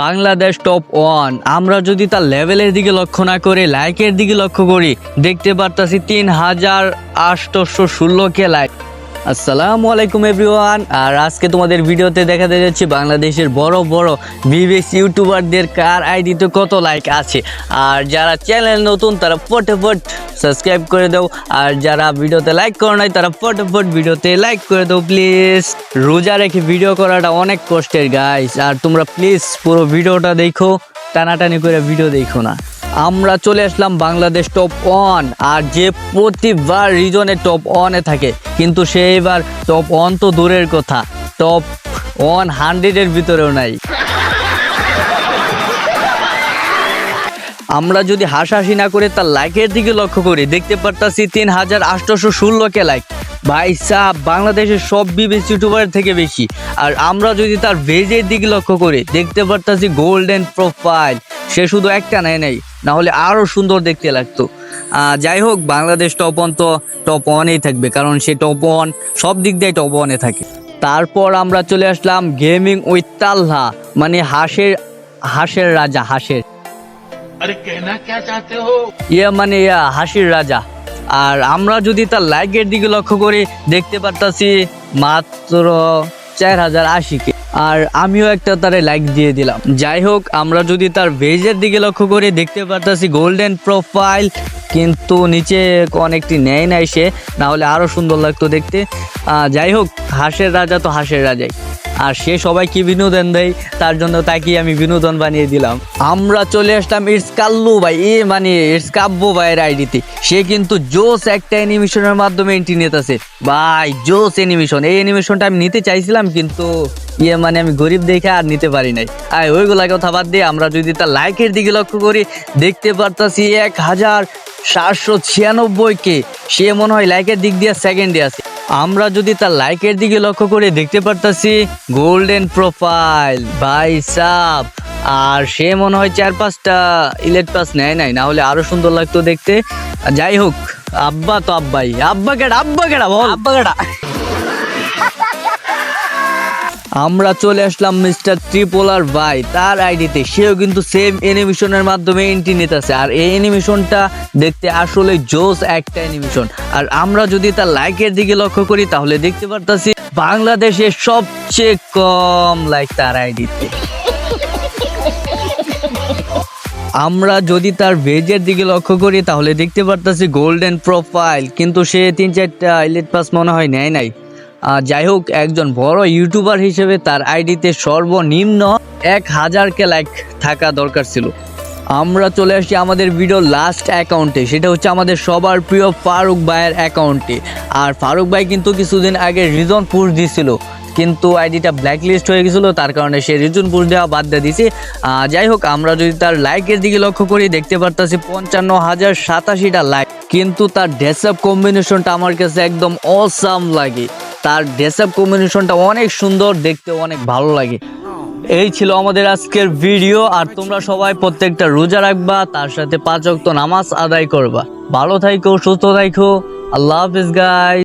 Bangladesh top one আমরা যদি তার লেভেলের দিকে লক্ষ্য না করে লাইকের দিকে লক্ষ্য করি, দেখতে পারতাছি তিন হাজার আটশোশো ষোলো কে লাইক আসসালামু আলাইকুম এভরিওয়ান। আর আজকে তোমাদের ভিডিওতে দেখাতে যাচ্ছি বাংলাদেশের বড় বড় বিবেস ইউটিউবারদের কার আইডিতে কত লাইক আছে। আর যারা চ্যানেল নতুন, তারা ফটাফট সাবস্ক্রাইব করে দাও। আর যারা ভিডিওতে লাইক করো নাই, তারা ফটাফট ভিডিওতে লাইক করে দাও প্লিজ রোজা রেখে ভিডিও করাটা অনেক কষ্টের গাইস আর তোমরা প্লিজ পুরো ভিডিওটা দেখো, টানাটানি করে ভিডিও দেখো না। আমরা চলে আসলাম বাংলাদেশ টপ ওয়ান আর যে প্রতিবার রিজনে টপ ওয়ানে থাকে, কিন্তু সে এবার টপ ওয়ান তো দূরের কথা টপ ওয়ান হান্ড্রেডের ভিতরেও নাই। আমরা যদি হাসাহাসি না করে তার লাইকের দিকে লক্ষ্য করি, দেখতে পারতাছি তিন হাজার আটশোশো ষোলো কে লাইক ভাই সাহ, বাংলাদেশের সব বিবেচ ইউটিউবার থেকে বেশি। আর আমরা যদি তার ভেজের দিকে লক্ষ্য করি, দেখতে পারতাছি গোল্ডেন প্রোফাইল সে শুধু একটা নেয় নাই। না হলে আরও সুন্দর দেখতে লাগতো। যাই হোক বাংলাদেশ টপ ওয়ান তো টপ ওয়ানেই থাকবে কারণ সে টপ ওয়ান সব দিক দিয়ে টপ ওয়ানে থাকে। তারপর আমরা চলে আসলাম গেমিং উইথ মানে হাঁসের হাঁসের রাজা হাঁসের। ইয়া মানে ইয়া হাসির রাজা। আর আমরা যদি তার লাইকের দিকে লক্ষ্য করি দেখতে পারতাছি মাত্র চার হাজার আশিকে। আর আমিও একটা তারে লাইক দিয়ে দিলাম। যাই হোক, আমরা যদি তার ভেজের দিকে লক্ষ্য করে, দেখতে পারতাছি গোল্ডেন প্রোফাইল কিন্তু নিচে অনেকটি নেয় নাই সে নাহলে আরও সুন্দর লাগতো দেখতে। যাই হোক, হাঁসের রাজা তো হাঁসের রাজাই। আর সে সবাইকে বিনোদন দেয়? তার জন্য তাকে আমি বিনোদন বানিয়ে দিলাম। আমরা চলে আসলাম ইটস কাল্লু ভাই, এ মানে ইটস কাব্য ভাইয়ের আইডিতে। সে কিন্তু জোস একটা অ্যানিমেশনের মাধ্যমে এন্ট্রি নিতেছে। ভাই, জোস অ্যানিমেশন এই অ্যানিমেশনটা আমি নিতে চাইছিলাম কিন্তু ইয়ে মানে আমি গরিব দেখে আর নিতে পারি নাই। আর ওইগুলা কথা বাদ দিয়ে আমরা যদি তার লাইকের দিকে লক্ষ্য করি, দেখতে পারতাছি এক হাজার সাতশো ছিয়ানব্বই কে। সে মনে হয় লাইকের দিক দিয়ে সেকেন্ডে আছে। আমরা যদি তার লাইকের দিকে লক্ষ্য করে দেখতে পারতাছি গোল্ডেন প্রোফাইল ভাই সাপ আর সে মনে হয় চার পাঁচটা ইলেট পাস নেয় নাই, না হলে আরও সুন্দর লাগতো দেখতে। যাই হোক, আব্বা তো আব্বাই। আব্বা কেডা? আব্বা কেডা বল? আব্বা কেডা? আমরা চলে আসলাম মিস্টার ত্রিপোলার ভাই। তার আইডিতে সেও কিন্তু সেম অ্যানিমেশনের মাধ্যমে এন্ট্রি নিতেছে। আর এই অ্যানিমেশনটা দেখতে আসলে জোস একটা অ্যানিমেশন আর আমরা যদি তার লাইকের দিকে লক্ষ্য করি, তাহলে দেখতে পারতাছি বাংলাদেশে সবচেয়ে কম লাইক তার আইডিতে। আমরা যদি তার ভেজের দিকে লক্ষ্য করি, তাহলে দেখতে পারতাছি গোল্ডেন প্রোফাইল কিন্তু সে তিন চারটা ইলেট পাস মনে হয় নেয় নাই। যাই হোক, একজন বড় ইউটিউবার হিসেবে তার আইডিতে সর্বনিম্ন এক হাজারকে লাইক থাকা দরকার ছিল। আমরা চলে আসছি আমাদের ভিডিও লাস্ট অ্যাকাউন্টে সেটা হচ্ছে আমাদের সবার প্রিয় ফারুক ভাইয়ের অ্যাকাউন্টে আর ফারুক ভাই কিন্তু কিছুদিন আগে রিজন পুশ দিছিল। কিন্তু আইডিটা ব্ল্যাকলিস্ট হয়ে গেছিল, তার কারণে সে রিজন পুশ দেওয়া বাদ দিয়ে দিছে। যাই হোক, আমরা যদি তার লাইকের দিকে লক্ষ্য করি, দেখতে পারতাছি পঞ্চান্ন হাজার সাতাশিটা লাইক কিন্তু তার ড্রেসআপ কম্বিনেশনটা আমার কাছে একদম অসাম লাগে। তার ড্রেসআপ কম্বিনেশনটা অনেক সুন্দর, দেখতে অনেক ভালো লাগে। এই ছিল আমাদের আজকের ভিডিও আর তোমরা সবাই প্রত্যেকটা রোজা রাখবা, তার সাথে পাঁচ ওয়াক্ত নামাজ আদায় করবা। ভালো থাইকো, সুস্থ থাইকো, আল্লাহ হাফিজ গাই